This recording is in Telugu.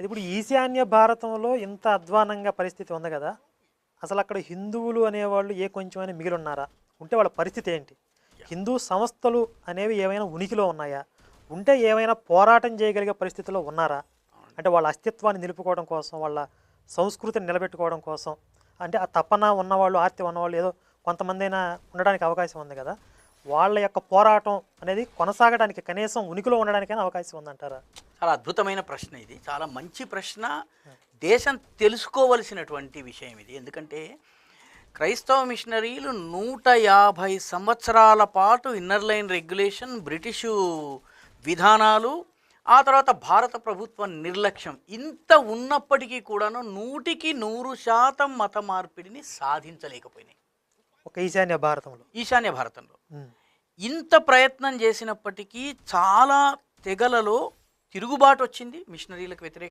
అది ఇప్పుడు ఈశాన్య భారతంలో ఇంత అధ్వానంగా పరిస్థితి ఉంది కదా అసలు అక్కడ హిందువులు అనేవాళ్ళు ఏ కొంచెమైనా మిగిలి ఉన్నారా ఉంటే వాళ్ళ పరిస్థితి ఏంటి? హిందూ సంస్థలు అనేవి ఏమైనా ఉనికిలో ఉన్నాయా? ఉంటే ఏమైనా పోరాటం చేయగలిగే పరిస్థితిలో ఉన్నారా? అంటే వాళ్ళ అస్తిత్వాన్ని నిలుపుకోవడం కోసం వాళ్ళ సంస్కృతిని నిలబెట్టుకోవడం కోసం అంటే ఆ తపన ఉన్నవాళ్ళు ఆర్తి ఉన్నవాళ్ళు ఏదో కొంతమంది అయినా ఉండడానికి అవకాశం ఉంది కదా వాళ్ళ యొక్క పోరాటం అనేది కొనసాగడానికి కనీసం ఉనికిలో ఉండడానికైనా అవకాశం ఉందంటారా? చాలా అద్భుతమైన ప్రశ్న ఇది. చాలా మంచి ప్రశ్న. దేశం తెలుసుకోవలసినటువంటి విషయం ఇది. ఎందుకంటే క్రైస్తవ మిషనరీలు నూట యాభై సంవత్సరాల పాటు ఇన్నర్ లైన్ రెగ్యులేషన్ బ్రిటిషు విధానాలు ఆ తర్వాత భారత ప్రభుత్వ నిర్లక్ష్యం ఇంత ఉన్నప్పటికీ కూడాను నూటికి నూరు శాతం మత మార్పిడిని సాధించలేకపోయినాయి. ఒక ఈశాన్య భారతంలో. ఈశాన్య భారతంలో. ఇంత ప్రయత్నం చేసినప్పటికీ చాలా తెగలలో తిరుగుబాటు వచ్చింది మిషనరీలకు వ్యతిరేక